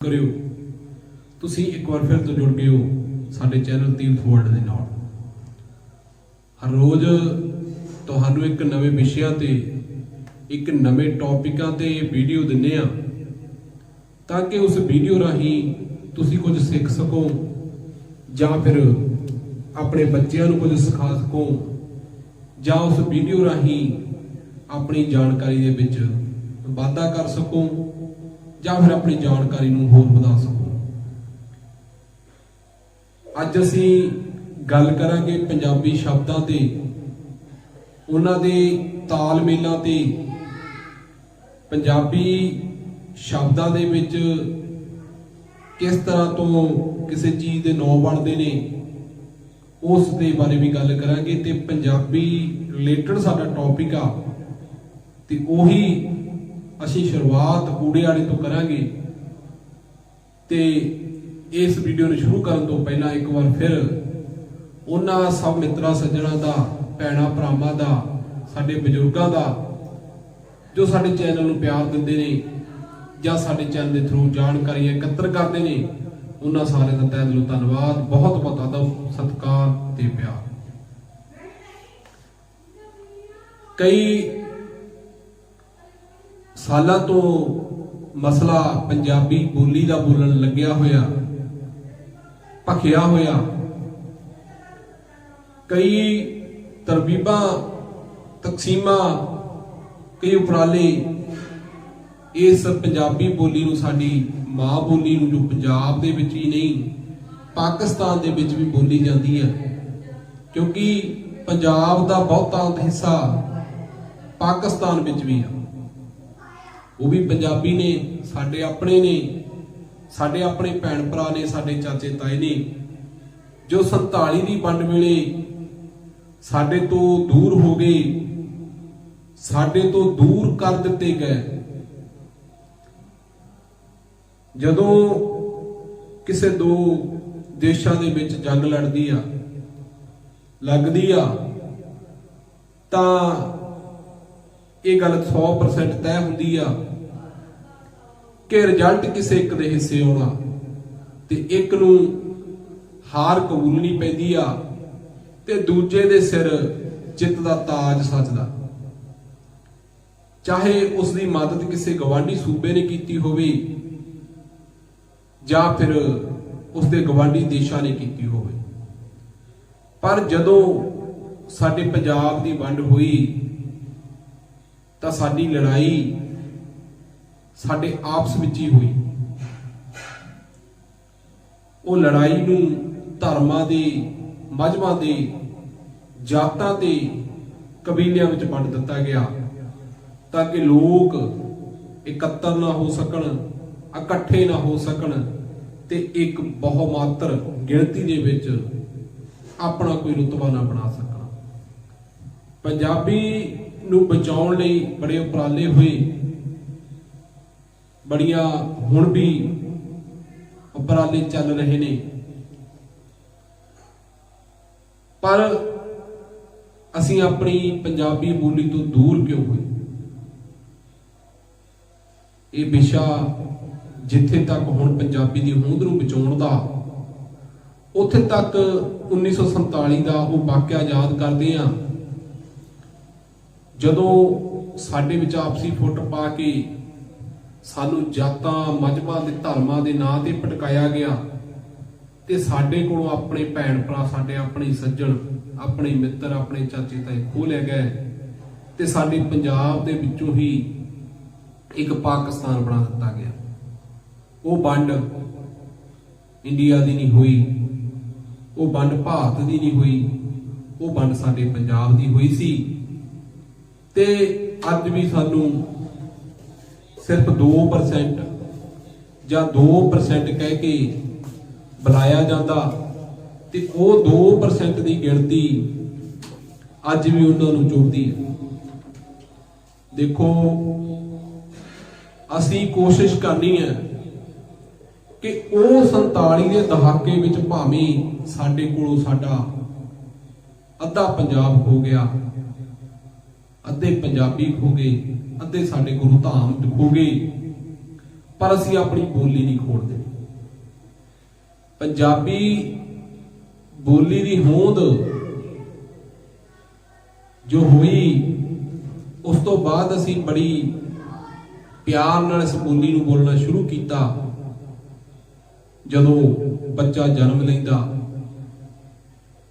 ਕਰਿਓ। ਤੁਸੀਂ ਇੱਕ ਵਾਰ ਫਿਰ ਤੋਂ ਜੁੜ ਗਏ ਹੋ ਸਾਡੇ ਚੈਨਲ ਤੀਰਥ ਵਰਲਡ ਦੇ ਨਾਲ। ਹਰ ਰੋਜ਼ ਤੁਹਾਨੂੰ ਇੱਕ ਨਵੇਂ ਵਿਸ਼ਿਆਂ ਤੇ, ਇੱਕ ਨਵੇਂ ਟੌਪਿਕਾਂ ਤੇ ਵੀਡੀਓ ਦਿੰਨੇ ਆ ਤਾਂ ਕਿ ਉਸ ਵੀਡੀਓ ਰਾਹੀਂ ਤੁਸੀਂ ਕੁਝ ਸਿੱਖ ਸਕੋ, ਜਾਂ ਫਿਰ ਆਪਣੇ ਬੱਚਿਆਂ ਨੂੰ ਕੁਝ ਸਿਖਾ ਸਕੋ, ਜਾਂ ਉਸ ਵੀਡੀਓ ਰਾਹੀਂ ਆਪਣੀ ਜਾਣਕਾਰੀ ਦੇ ਵਿੱਚ ਵਾਧਾ ਕਰ ਸਕੋ। ਜਾਂ ਫਿਰ ਆਪਣੀ ਜਾਣਕਾਰੀ ਨੂੰ ਹੋਰ ਵਧਾ ਸਕੋ। ਅੱਜ ਅਸੀਂ ਗੱਲ ਕਰਾਂਗੇ ਪੰਜਾਬੀ ਸ਼ਬਦਾਂ ਤੇ। ਉਹਨਾਂ ਦੇ ਤਾਲਮੇਲਾਂ ਤੇ। ਪੰਜਾਬੀ ਸ਼ਬਦਾਂ ਦੇ ਵਿੱਚ ਕਿਸ ਤਰ੍ਹਾਂ ਤੋਂ ਕਿਸੇ ਚੀਜ਼ ਦੇ ਨਾਂ ਬਣਦੇ ਨੇ, ਉਸ ਦੇ ਬਾਰੇ ਵੀ ਗੱਲ ਕਰਾਂਗੇ। ਤੇ ਪੰਜਾਬੀ ਰਿਲੇਟਡ ਸਾਡਾ ਟੌਪਿਕ ਆ। ਤੇ ਉਹੀ ਅਸੀਂ ਸ਼ੁਰੂਆਤ ਕੂੜੇ ਵਾਲੇ ਤੋਂ ਕਰਾਂਗੇ ਤੇ ਇਸ ਵੀਡੀਓ ਨੂੰ ਸ਼ੁਰੂ ਕਰਨ ਤੋਂ ਪਹਿਲਾਂ ਇੱਕ ਵਾਰ ਫਿਰ ਉਹਨਾਂ ਸਭ ਮਿੱਤਰਾਂ, ਸੱਜਣਾ ਦਾ, ਭੈਣਾ, ਭਰਾਵਾਂ ਦਾ, ਸਾਡੇ ਬਜ਼ੁਰਗਾਂ ਦਾ, ਜੋ ਸਾਡੇ ਚੈਨਲ ਨੂੰ ਪਿਆਰ ਦਿੰਦੇ ਨੇ ਜਾਂ ਸਾਡੇ ਚੈਨਲ ਦੇ ਥਰੂ ਜਾਣਕਾਰੀਆਂ ਇਕੱਤਰ ਕਰਦੇ ਨੇ, ਉਹਨਾਂ ਸਾਰਿਆਂ ਦਾ ਤਹਿ ਦਿਲੋਂ ਧੰਨਵਾਦ, ਬਹੁਤ ਬਹੁਤ ਅਦਬ ਸਤਿਕਾਰ ਤੇ ਪਿਆਰ। ਕਈ ਸਾਲਾਂ ਤੋਂ ਮਸਲਾ ਪੰਜਾਬੀ ਬੋਲੀ ਦਾ ਬੋਲਣ ਲੱਗਿਆ ਹੋਇਆ, ਭਖਿਆ ਹੋਇਆ। ਕਈ ਤਰਬੀਬਾਂ, ਤਕਸੀਮਾਂ, ਕਈ ਉਪਰਾਲੇ ਇਸ ਪੰਜਾਬੀ ਬੋਲੀ ਨੂੰ ਸਾਡੀ ਮਾਂ ਬੋਲੀ ਨੂੰ, ਜੋ ਪੰਜਾਬ ਦੇ ਵਿੱਚ ਹੀ ਨਹੀਂ, ਪਾਕਿਸਤਾਨ ਦੇ ਵਿੱਚ ਵੀ ਬੋਲੀ ਜਾਂਦੀ ਹੈ। ਕਿਉਂਕਿ ਪੰਜਾਬ ਦਾ ਬਹੁਤਾ ਹਿੱਸਾ ਪਾਕਿਸਤਾਨ ਵਿੱਚ ਵੀ ਹੈ ਉਹ ਵੀ ਪੰਜਾਬੀ ਨੇ, ਸਾਡੇ ਆਪਣੇ ਨੇ, ਸਾਡੇ ਆਪਣੇ ਭੈਣ ਭਰਾ ਨੇ, ਸਾਡੇ ਚਾਚੇ ਤਾਏ ਨੇ, ਜੋ 47 ਦੀ ਵੰਡ ਵੇਲੇ ਸਾਡੇ ਤੋਂ ਦੂਰ ਹੋ ਗਏ, ਸਾਡੇ ਤੋਂ ਦੂਰ ਕਰ ਦਿੱਤੇ ਗਏ। ਜਦੋਂ ਕਿਸੇ ਦੋ ਦੇਸ਼ਾਂ ਦੇ ਵਿੱਚ ਜੰਗ ਲੜਦੀ ਆ, ਲੱਗਦੀ ਆ, ਤਾਂ ਇਹ ਗੱਲ 100% ਤੈਅ ਹੁੰਦੀ ਆ ਕਿ ਰਿਜ਼ਲਟ ਕਿਸੇ ਇੱਕ ਦੇ ਹਿੱਸੇ ਆਉਣਾ ਤੇ ਇੱਕ ਨੂੰ ਹਾਰ ਕਬੂਲਣੀ ਪੈਂਦੀ ਆ ਤੇ ਦੂਜੇ ਦੇ ਸਿਰ ਜਿੱਤ ਦਾ ਤਾਜ ਸੱਜਦਾ। ਚਾਹੇ ਉਸ ਦੀ ਮਦਦ ਕਿਸੇ ਗਵਾਂਢੀ ਸੂਬੇ ਨੇ ਕੀਤੀ ਹੋਵੇ ਜਾਂ ਫਿਰ ਉਸ ਦੇ ਗਵਾਂਢੀ ਦੇਸ਼ਾਂ ਨੇ ਕੀਤੀ ਹੋਵੇ। ਪਰ ਜਦੋਂ ਸਾਡੇ ਪੰਜਾਬ ਦੀ ਵੰਡ ਹੋਈ ਤਾਂ ਸਾਡੀ ਲੜਾਈ ਸਾਡੇ ਆਪਸ ਵਿੱਚ ਹੀ ਹੋਈ। ਉਹ ਲੜਾਈ ਨੂੰ ਧਰਮਾਂ ਦੇ ਮਜ਼ਮਾਂ ਦੇ, ਜਾਤਾਂ ਦੇ ਕਬੀਲਿਆਂ ਵਿੱਚ ਵੰਡ ਦਿੱਤਾ ਗਿਆ ਤਾਂ ਕਿ ਲੋਕ ਇਕੱਤਰ ਨਾ ਹੋ ਸਕਣ, ਇਕੱਠੇ ਨਾ ਹੋ ਸਕਣ ਤੇ ਇੱਕ ਬਹੁਮਾਤਰ ਗਿਣਤੀ ਦੇ ਵਿੱਚ ਆਪਣਾ ਕੋਈ ਰੁਤਬਾ ਨਾ ਬਣਾ ਸਕਣ। ਪੰਜਾਬੀ ਨੂੰ ਬਚਾਉਣ ਲਈ ਬੜੇ ਉਪਰਾਲੇ ਹੋਏ। ਬੜੀਆਂ ਹੁਣ ਵੀ ਉਪਰਾਲੇ ਚੱਲ ਰਹੇ ਨੇ। ਪਰ ਅਸੀਂ ਆਪਣੀ ਪੰਜਾਬੀ ਬੋਲੀ ਤੋਂ ਦੂਰ ਕਿਉਂ ਹੋਏ? ਇਹ ਵਿਸ਼ਾ ਜਿੱਥੇ ਤੱਕ ਹੁਣ ਪੰਜਾਬੀ ਦੀ ਹੋਂਦ ਨੂੰ ਬਚਾਉਣ ਦਾ, ਉੱਥੇ ਤੱਕ 1947 ਦਾ ਉਹ ਵਾਕਿਆ ਯਾਦ ਕਰਦੇ ਆ ਜਦੋਂ ਸਾਡੇ ਵਿੱਚ ਆਪਸੀ ਫੁੱਟ ਪਾ ਕੇ ਸਾਨੂੰ ਜਾਤਾਂ ਮਜਬਾਂ ਦੇ ਧਰਮਾਂ ਦੇ ਨਾਂ ਤੇ ਭਟਕਾਇਆ ਗਿਆ ਤੇ ਸਾਡੇ ਕੋਲੋਂ ਆਪਣੇ ਭੈਣ ਭਰਾ ਸਾਡੇ ਆਪਣੇ ਸੱਜਣ, ਆਪਣੇ ਮਿੱਤਰ, ਆਪਣੇ ਚਾਚੇ, ਤਾਏ ਖੋਹ ਲੈ ਗਏ ਤੇ ਸਾਡੇ ਪੰਜਾਬ ਦੇ ਵਿੱਚੋਂ ਹੀ ਇੱਕ ਪਾਕਿਸਤਾਨ ਬਣਾ ਦਿੱਤਾ ਗਿਆ। ਉਹ ਵੰਡ ਇੰਡੀਆ ਦੀ ਨਹੀਂ ਹੋਈ, ਉਹ ਵੰਡ ਭਾਰਤ ਦੀ ਨਹੀਂ ਹੋਈ, ਉਹ ਵੰਡ ਸਾਡੇ ਪੰਜਾਬ ਦੀ ਹੋਈ ਸੀ। ਤੇ ਅੱਜ ਵੀ ਸਾਨੂੰ ਸਿਰਫ 2% ਜਾਂ 2% ਕਹਿ ਕੇ ਬੁਲਾਇਆ ਜਾਂਦਾ ਤੇ ਉਹ 2% ਦੀ ਗਿਣਤੀ ਅੱਜ ਵੀ ਉਹਨਾਂ ਨੂੰ ਚੁਭਦੀ ਹੈ। ਦੇਖੋ, ਅਸੀਂ ਕੋਸ਼ਿਸ਼ ਕਰਨੀ ਹੈ ਕਿ ਉਹ 47 ਦੇ ਦਹਾਕੇ ਵਿੱਚ ਭਾਵੇਂ ਸਾਡੇ ਕੋਲੋਂ ਸਾਡਾ ਅੱਧਾ ਪੰਜਾਬ ਹੋ ਗਿਆ ਅੱਧੇ ਪੰਜਾਬੀ ਖੋ ਗਏ, ਅੱਧੇ ਸਾਡੇ ਗੁਰੂ ਧਾਮ ਖੋ ਗਏ। ਪਰ ਅਸੀਂ ਆਪਣੀ ਬੋਲੀ ਨਹੀਂ ਖੋੜਦੇ। ਪੰਜਾਬੀ ਬੋਲੀ ਦੀ ਹੋਂਦ ਜੋ ਹੋਈ, ਉਸ ਤੋਂ ਬਾਅਦ ਅਸੀਂ ਬੜੀ ਪਿਆਰ ਨਾਲ ਇਸ ਬੋਲੀ ਨੂੰ ਬੋਲਣਾ ਸ਼ੁਰੂ ਕੀਤਾ। ਜਦੋਂ ਬੱਚਾ ਜਨਮ ਲੈਂਦਾ,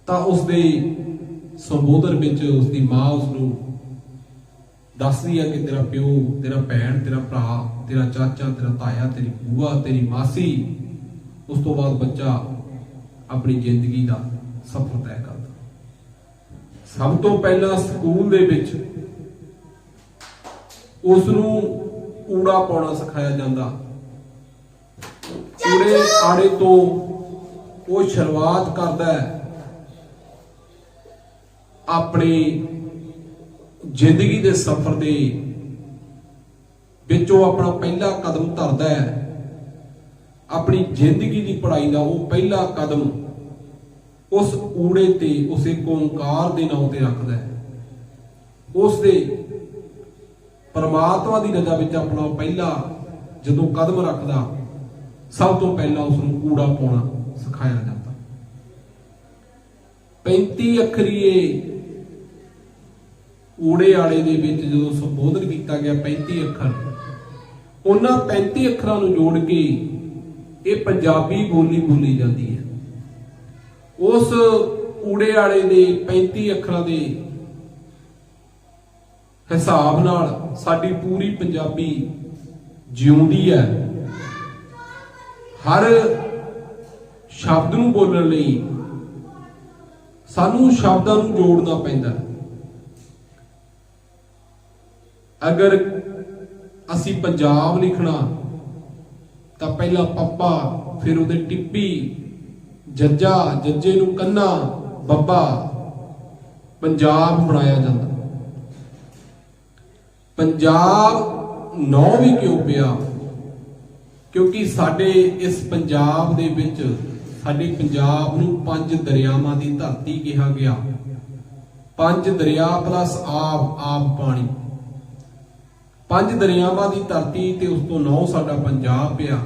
ਤਾਂ ਉਸ ਦੇ ਸੰਬੋਧਨ ਵਿੱਚ ਉਸ ਦੀ ਮਾਂ ਉਸ ਨੂੰ ਦੱਸਦੀ ਆ ਕਿ ਤੇਰਾ ਪਿਓ ਤੇਰਾ ਭੈਣ ਤੇਰਾ ਭਰਾ ਤੇਰਾ ਚਾਚਾ ਤੇਰਾ ਤਾਇਆ ਤੇਰੀ ਬੂਆ ਤੇਰੀ ਮਾਸੀ ਉਸ ਤੋਂ ਬਾਅਦ ਬੱਚਾ ਆਪਣੀ ਜ਼ਿੰਦਗੀ ਦਾ ਸਫ਼ਰ ਤੈਅ ਕਰਦਾ। ਸਭ ਤੋਂ ਪਹਿਲਾਂ ਸਕੂਲ ਦੇ ਵਿੱਚ ਉਸ ਨੂੰ ਊੜਾ ਪਾਉਣਾ ਸਿਖਾਇਆ ਜਾਂਦਾ। ਊੜੇ ਆੜੇ ਤੋਂ ਉਹ ਸ਼ੁਰੂਆਤ ਕਰਦਾ ਹੈ। ਆਪਣੀ ਜ਼ਿੰਦਗੀ ਦੇ ਸਫ਼ਰ ਦੇ ਵਿੱਚ ਉਹ ਆਪਣਾ ਪਹਿਲਾ ਕਦਮ ਧਰਦਾ ਹੈ। ਆਪਣੀ ਜ਼ਿੰਦਗੀ ਦੀ ਪੜ੍ਹਾਈ ਦਾ ਉਹ ਪਹਿਲਾ ਕਦਮ ਉਸ ਊੜੇ ਤੇ ਉਸ ਇੱਕ ਦੇ ਨਾਂ ਤੇ ਰੱਖਦਾ ਹੈ। ਉਸ ਦੇ ਪਰਮਾਤਮਾ ਦੀ ਰਜ਼ਾ ਵਿੱਚ ਆਪਣਾ ਪਹਿਲਾ ਜਦੋਂ ਕਦਮ ਰੱਖਦਾ, ਸਭ ਤੋਂ ਪਹਿਲਾਂ ਉਸ ਨੂੰ ਊੜਾ ਪਾਉਣਾ ਸਿਖਾਇਆ ਜਾਂਦਾ। 35 ਅੱਖਰੀਏ ਊੜੇ ਆਲੇ ਦੇ ਵਿੱਚ ਜਦੋਂ ਸੰਬੋਧਨ ਕੀਤਾ ਗਿਆ 35 ਅੱਖਰ ਉਹਨਾਂ 35 ਅੱਖਰਾਂ ਨੂੰ ਜੋੜ ਕੇ ਇਹ ਪੰਜਾਬੀ ਬੋਲੀ ਬੋਲੀ ਜਾਂਦੀ ਹੈ। ਉਸ ਊੜੇ ਆਲੇ ਦੇ 35 ਅੱਖਰਾਂ ਦੇ ਹਿਸਾਬ ਨਾਲ ਸਾਡੀ ਪੂਰੀ ਪੰਜਾਬੀ ਜਿਉਂਦੀ ਹੈ। ਹਰ ਸ਼ਬਦ ਨੂੰ ਬੋਲਣ ਲਈ ਸਾਨੂੰ ਸ਼ਬਦਾਂ ਨੂੰ ਜੋੜਨਾ ਪੈਂਦਾ ਹੈ। ਅਗਰ ਅਸੀਂ ਪੰਜਾਬ ਲਿਖਣਾ, ਤਾਂ ਪਹਿਲਾਂ ਪੱਪਾ, ਫਿਰ ਉਹਦੇ ਟਿੱਪੀ, ਜੱਜਾ, ਜੱਜੇ ਨੂੰ ਕੰਨਾ, ਬੱਬਾ, ਪੰਜਾਬ ਬਣਾਇਆ ਜਾਂਦਾ। ਪੰਜਾਬ ਨੌ ਵੀ ਕਿਉਂ ਪਿਆ? ਕਿਉਂਕਿ ਸਾਡੇ ਇਸ ਪੰਜਾਬ ਦੇ ਵਿੱਚ, ਸਾਡੇ ਪੰਜਾਬ ਨੂੰ ਪੰਜ ਦਰਿਆਵਾਂ ਦੀ ਧਰਤੀ ਕਿਹਾ ਗਿਆ। ਪੰਜ ਦਰਿਆ ਪਲੱਸ ਆਬ ਆਬ ਪਾਣੀ। ਪੰਜ ਦਰਿਆਵਾਂ ਦੀ ਧਰਤੀ ਤੇ ਉਸ ਤੋਂ ਨੌ ਸਾਡਾ ਪੰਜਾਬ ਪਿਆ।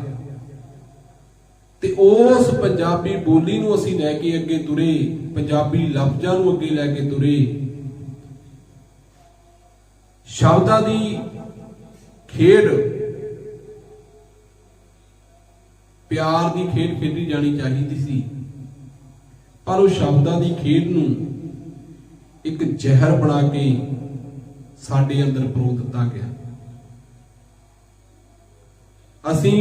ਤੇ ਉਸ ਪੰਜਾਬੀ ਬੋਲੀ ਨੂੰ ਅਸੀਂ ਲੈ ਕੇ ਅੱਗੇ ਤੁਰੇ, ਪੰਜਾਬੀ ਲਫ਼ਜ਼ਾਂ ਨੂੰ ਅੱਗੇ ਲੈ ਕੇ ਤੁਰੇ। ਸ਼ਬਦਾਂ ਦੀ ਖੇਡ, ਪਿਆਰ ਦੀ ਖੇਡ ਖੇਡੀ ਜਾਣੀ ਚਾਹੀਦੀ ਸੀ। ਪਰ ਉਹ ਸ਼ਬਦਾਂ ਦੀ ਖੇਡ ਨੂੰ ਇੱਕ ਜ਼ਹਿਰ ਬਣਾ ਕੇ ਸਾਡੇ ਅੰਦਰ ਪਰੋ ਦਿੱਤਾ ਗਿਆ। ਅਸੀਂ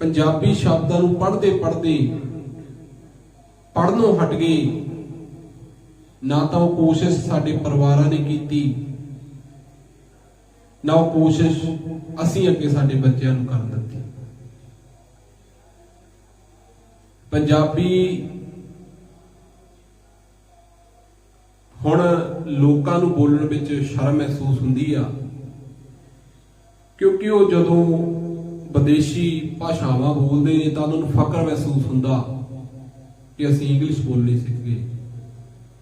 ਪੰਜਾਬੀ ਸ਼ਬਦਾਂ ਨੂੰ ਪੜ੍ਹਦੇ ਪੜ੍ਹਦੇ ਪੜ੍ਹਨੋਂ ਹਟ ਗਏ। ਨਾ ਤਾਂ ਉਹ ਕੋਸ਼ਿਸ਼ ਸਾਡੇ ਪਰਿਵਾਰਾਂ ਨੇ ਕੀਤੀ, ਨਾ ਉਹ ਕੋਸ਼ਿਸ਼ ਅਸੀਂ ਅੱਗੇ ਸਾਡੇ ਬੱਚਿਆਂ ਨੂੰ ਕਰਨ ਦਿੱਤੀ। ਪੰਜਾਬੀ ਹੁਣ ਲੋਕਾਂ ਨੂੰ ਬੋਲਣ ਵਿੱਚ ਸ਼ਰਮ ਮਹਿਸੂਸ ਹੁੰਦੀ ਆ। ਕਿਉਂਕਿ ਉਹ ਜਦੋਂ ਵਿਦੇਸ਼ੀ ਭਾਸ਼ਾਵਾਂ ਬੋਲਦੇ ਨੇ ਤਾਂ ਉਹਨਾਂ ਨੂੰ ਫਕਰ ਮਹਿਸੂਸ ਹੁੰਦਾ ਕਿ ਅਸੀਂ ਇੰਗਲਿਸ਼ ਬੋਲਣੀ ਸਿੱਖ ਗਏ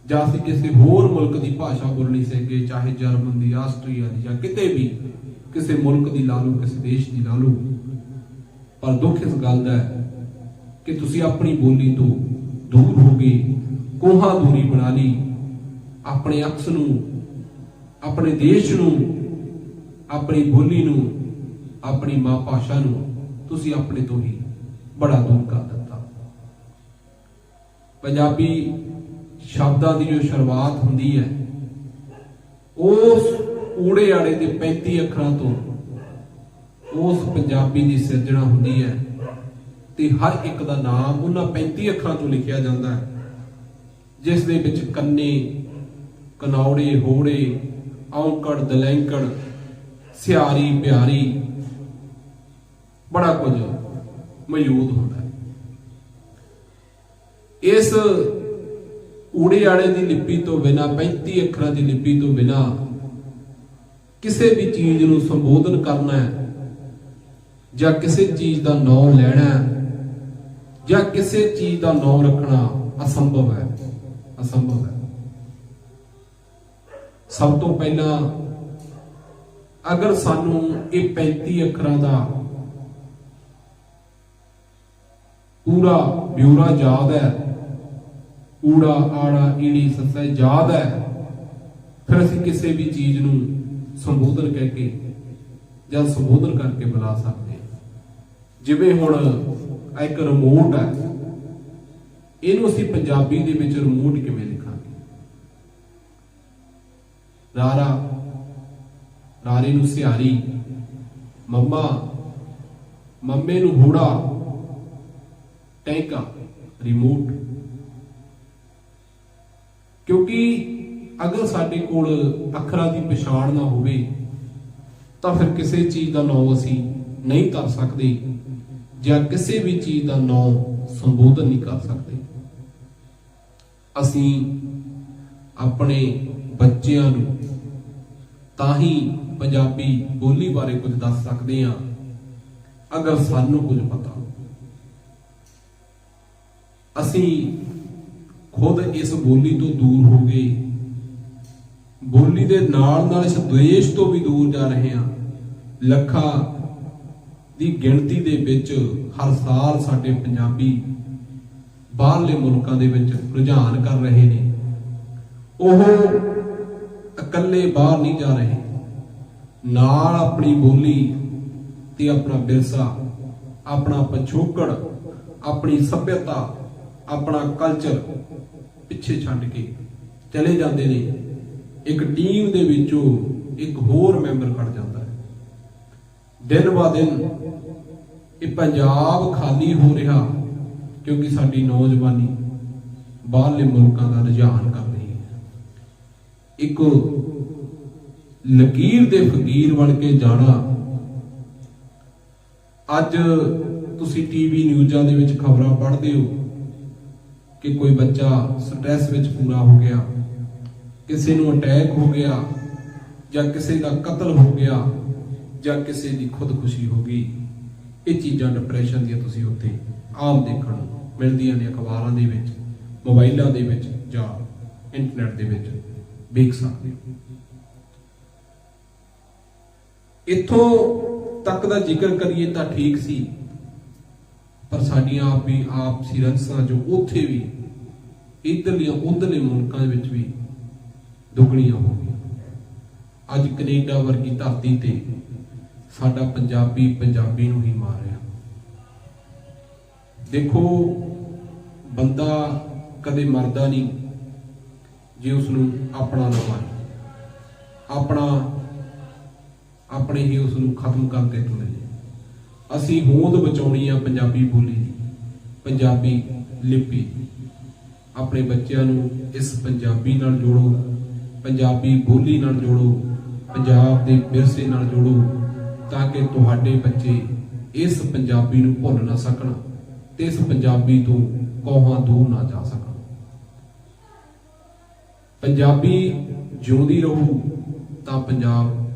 ਜਾਂ ਅਸੀਂ ਕਿਸੇ ਹੋਰ ਮੁਲਕ ਦੀ ਭਾਸ਼ਾ ਬੋਲਣੀ ਸਿੱਖ ਗਏ ਚਾਹੇ ਜਰਮਨ ਦੀ, ਆਸਟਰੀਆ ਦੀ ਜਾਂ ਕਿਤੇ ਵੀ ਕਿਸੇ ਮੁਲਕ ਦੀ ਲਾ ਲਓ, ਕਿਸੇ ਦੇਸ਼ ਦੀ ਲਾ ਲਓ। ਪਰ ਦੁੱਖ ਇਸ ਗੱਲ ਦਾ ਹੈ ਕਿ ਤੁਸੀਂ ਆਪਣੀ ਬੋਲੀ ਤੋਂ ਦੂਰ ਹੋ ਗਏ, ਕੋਹਾਂ ਦੂਰੀ ਬਣਾ ਲਈ, ਆਪਣੇ ਅਕਸ ਨੂੰ, ਆਪਣੇ ਦੇਸ਼ ਨੂੰ ਆਪਣੀ ਬੋਲੀ ਨੂੰ, ਆਪਣੀ ਮਾਂ ਭਾਸ਼ਾ ਨੂੰ ਤੁਸੀਂ ਆਪਣੇ ਤੋਂ ਹੀ ਬੜਾ ਦੂਰ ਕਰ ਦਿੱਤਾ। ਪੰਜਾਬੀ ਸ਼ਬਦਾਂ ਦੀ ਜੋ ਸ਼ੁਰੂਆਤ ਹੁੰਦੀ ਹੈ, ਉਸ ਊੜੇ ਆੜੇ ਦੇ 35 ਅੱਖਰਾਂ ਤੋਂ ਉਸ ਪੰਜਾਬੀ ਦੀ ਸਿਰਜਣਾ ਹੁੰਦੀ ਹੈ ਤੇ ਹਰ ਇੱਕ ਦਾ ਨਾਮ ਉਹਨਾਂ 35 ਅੱਖਰਾਂ ਤੋਂ ਲਿਖਿਆ ਜਾਂਦਾ ਹੈ, ਜਿਸ ਦੇ ਵਿੱਚ ਕੰਨੇ, ਕਨੌੜੇ, ਹੋੜੇ, ਔਂਕੜ, ਦਲੈਂਕੜ ਸਿਆਰੀ ਪਿਆਰੀ ਬੜਾ ਕੁਝ ਮੌਜੂਦ ਹੁੰਦਾ ਹੈ। ਇਸ ਊੜੇ ਆੜੇ ਦੀ ਲਿਪੀ ਤੋਂ ਬਿਨਾ 35 ਅੱਖਰਾਂ ਦੀ ਲਿਪੀ ਤੋਂ ਬਿਨਾ ਕਿਸੇ ਵੀ ਚੀਜ਼ ਨੂੰ ਸੰਬੋਧਨ ਕਰਨਾ ਹੈ, ਜਾਂ ਕਿਸੇ ਚੀਜ਼ ਦਾ ਨਾਮ ਲੈਣਾ ਜਾਂ ਕਿਸੇ ਚੀਜ਼ ਦਾ ਨਾਮ ਰੱਖਣਾ ਅਸੰਭਵ ਹੈ। ਅਸੰਭਵ ਹੈ। ਸਭ ਤੋਂ ਪਹਿਲਾਂ ਅਗਰ ਸਾਨੂੰ ਇਹ 35 ਅੱਖਰਾਂ ਦਾ ਪੂਰਾ ਬਿਊਰਾ ਯਾਦ ਹੈ ਊੜਾ ਆੜਾ, ਈੜੀ, ਸੱਸਾ ਯਾਦ ਹੈ, ਫਿਰ ਅਸੀਂ ਕਿਸੇ ਵੀ ਚੀਜ਼ ਨੂੰ ਸੰਬੋਧਨ ਕਹਿ ਕੇ ਜਾਂ ਸੰਬੋਧਨ ਕਰਕੇ ਬੁਲਾ ਸਕਦੇ ਹਾਂ। ਜਿਵੇਂ ਹੁਣ ਇੱਕ ਰਿਮੋਟ ਹੈ, ਇਹਨੂੰ ਅਸੀਂ ਪੰਜਾਬੀ ਦੇ ਵਿੱਚ ਰਿਮੋਟ ਕਿਵੇਂ ਲਿਖਾਂਗੇ? ਰਾਰਾ ਰਾਰੇ ਨੂੰ ਸਿਹਾਰੀ ਮੰਮਾ, ਮੰਮੇ ਨੂੰ ਹੂੜਾ ਟੈਂਕਾ ਰਿਮੋਟ ਕਿਉਂਕਿ ਅਗਰ ਸਾਡੇ ਕੋਲ ਅੱਖਰਾਂ ਦੀ ਪਛਾਣ ਨਾ ਹੋਵੇ, ਤਾਂ ਫਿਰ ਕਿਸੇ ਚੀਜ਼ ਦਾ ਨਾਮ ਅਸੀਂ ਨਹੀਂ ਕਰ ਸਕਦੇ, ਜਾਂ ਕਿਸੇ ਵੀ ਚੀਜ਼ ਦਾ ਨਾਮ ਸੰਬੋਧਨ ਨਹੀਂ ਕਰ ਸਕਦੇ। ਅਸੀਂ ਆਪਣੇ ਬੱਚਿਆਂ ਨੂੰ ਤਾਂ ਹੀ ਪੰਜਾਬੀ ਬੋਲੀ ਬਾਰੇ ਕੁਝ ਦੱਸ ਸਕਦੇ ਹਾਂ। ਅਗਰ ਸਾਨੂੰ ਕੁਝ ਪਤਾ ਅਸੀਂ ਖੁਦ ਇਸ ਬੋਲੀ ਤੋਂ ਦੂਰ ਹੋ ਗਏ। ਬੋਲੀ ਦੇ ਨਾਲ ਨਾਲ ਇਸ ਦੇਸ਼ ਤੋਂ ਵੀ ਦੂਰ ਜਾ ਰਹੇ ਹਾਂ। ਲੱਖਾਂ ਦੀ ਗਿਣਤੀ ਦੇ ਵਿੱਚ ਹਰ ਸਾਲ ਸਾਡੇ ਪੰਜਾਬੀ ਬਾਹਰਲੇ ਮੁਲਕਾਂ ਦੇ ਵਿੱਚ ਰੁਝਾਨ ਕਰ ਰਹੇ ਨੇ। ਉਹ ਇਕੱਲੇ ਬਾਹਰ ਨਹੀਂ ਜਾ ਰਹੇ। ਨਾਲ ਆਪਣੀ ਬੋਲੀ ਤੇ ਆਪਣਾ ਵਿਰਸਾ, ਆਪਣਾ ਪਛੋਕੜ, ਆਪਣੀ ਸੱਭਿਅਤਾ, ਆਪਣਾ ਕਲਚਰ ਪਿੱਛੇ ਛੱਡ ਕੇ ਚਲੇ ਜਾਂਦੇ ਨੇ। ਇੱਕ ਟੀਮ ਦੇ ਵਿੱਚੋਂ ਇੱਕ ਹੋਰ ਮੈਂਬਰ ਖੜ ਜਾਂਦਾ ਹੈ। ਦਿਨ ਬਾ ਦਿਨ ਇਹ ਪੰਜਾਬ ਖਾਲੀ ਹੋ ਰਿਹਾ ਕਿਉਂਕਿ ਸਾਡੀ ਨੌਜਵਾਨੀ ਬਾਹਰਲੇ ਮੁਲਕਾਂ ਦਾ ਰੁਝਾਨ ਕਰ ਰਹੀ ਇੱਕ ਲਕੀਰ ਦੇ ਫਕੀਰ ਬਣ ਕੇ ਜਾਣਾ। ਅੱਜ ਤੁਸੀਂ ਟੀਵੀ ਨਿਊਜ਼ਾਂ ਦੇ ਵਿੱਚ ਖਬਰਾਂ ਪੜ੍ਹਦੇ ਹੋ ਕਿ ਕੋਈ ਬੱਚਾ ਸਟ੍ਰੈਸ ਵਿੱਚ ਪੂਰਾ ਹੋ ਗਿਆ, ਕਿਸੇ ਨੂੰ ਅਟੈਕ ਹੋ ਗਿਆ ਜਾਂ ਕਿਸੇ ਦਾ ਕਤਲ ਹੋ ਗਿਆ ਜਾਂ ਕਿਸੇ ਦੀ ਖੁਦਕੁਸ਼ੀ ਹੋ ਗਈ। ਇਹ ਚੀਜ਼ਾਂ ਡਿਪਰੈਸ਼ਨ ਦੀਆਂ ਤੁਸੀਂ ਉੱਥੇ ਆਮ ਦੇਖਣ ਨੂੰ ਮਿਲਦੀਆਂ ਨੇ ਅਖਬਾਰਾਂ ਦੇ ਵਿੱਚ ਮੋਬਾਈਲਾਂ ਦੇ ਵਿੱਚ ਜਾਂ ਇੰਟਰਨੈਟ ਦੇ ਵਿੱਚ। ਵੇਖ ਸਕਦੇ ਹੋ। ਇੱਥੋਂ ਤੱਕ ਦਾ ਜ਼ਿਕਰ ਕਰੀਏ ਤਾਂ ਠੀਕ ਸੀ, ਪਰ ਸਾਡੀਆਂ ਆਪ ਵੀ ਆਪਸੀ ਰੰਸਾਂ ਜੋ ਉੱਥੇ ਵੀ, ਇਧਰਲੀਆਂ ਉਧਰਲੇ ਮੁਲਕਾਂ ਦੇ ਵਿੱਚ ਵੀ ਦੁਗਣੀਆਂ ਹੋ ਗਈਆਂ। ਅੱਜ ਕੈਨੇਡਾ ਵਰਗੀ ਧਰਤੀ ਤੇ ਸਾਡਾ ਪੰਜਾਬੀ ਪੰਜਾਬੀ ਨੂੰ ਹੀ ਮਾਰ ਰਿਹਾ। ਦੇਖੋ, ਬੰਦਾ ਕਦੇ ਮਰਦਾ ਨਹੀਂ। ਜੇ ਉਸ ਨੂੰ ਆਪਣਾ ਨਾ ਮਾਰੇ ਆਪਣਾ, ਆਪਣੇ ਹੀ ਉਸ ਨੂੰ ਖਤਮ ਕਰਕੇ ਤੁਰੇ। ਨੇ ਅਸੀਂ ਹੋਂਦ ਬਚਾਉਣੀ ਆ ਪੰਜਾਬੀ ਬੋਲੀ ਦੀ, ਪੰਜਾਬੀ ਲਿਪੀ। ਆਪਣੇ ਬੱਚਿਆਂ ਨੂੰ ਇਸ ਪੰਜਾਬੀ ਨਾਲ ਜੋੜੋ, ਪੰਜਾਬੀ ਬੋਲੀ ਨਾਲ ਜੋੜੋ, ਪੰਜਾਬ ਦੇ ਵਿਰਸੇ ਨਾਲ ਜੋੜੋ, ਤਾਂ ਕਿ ਤੁਹਾਡੇ ਬੱਚੇ ਇਸ ਪੰਜਾਬੀ ਨੂੰ ਭੁੱਲ ਨਾ ਸਕਣ ਤੇ ਇਸ ਪੰਜਾਬੀ ਤੋਂ ਕੋਹਾਂ ਦੂਰ ਨਾ ਜਾ ਸਕਣ। ਪੰਜਾਬੀ ਜਿਉਂਦੀ ਰਹੂ ਤਾਂ ਪੰਜਾਬ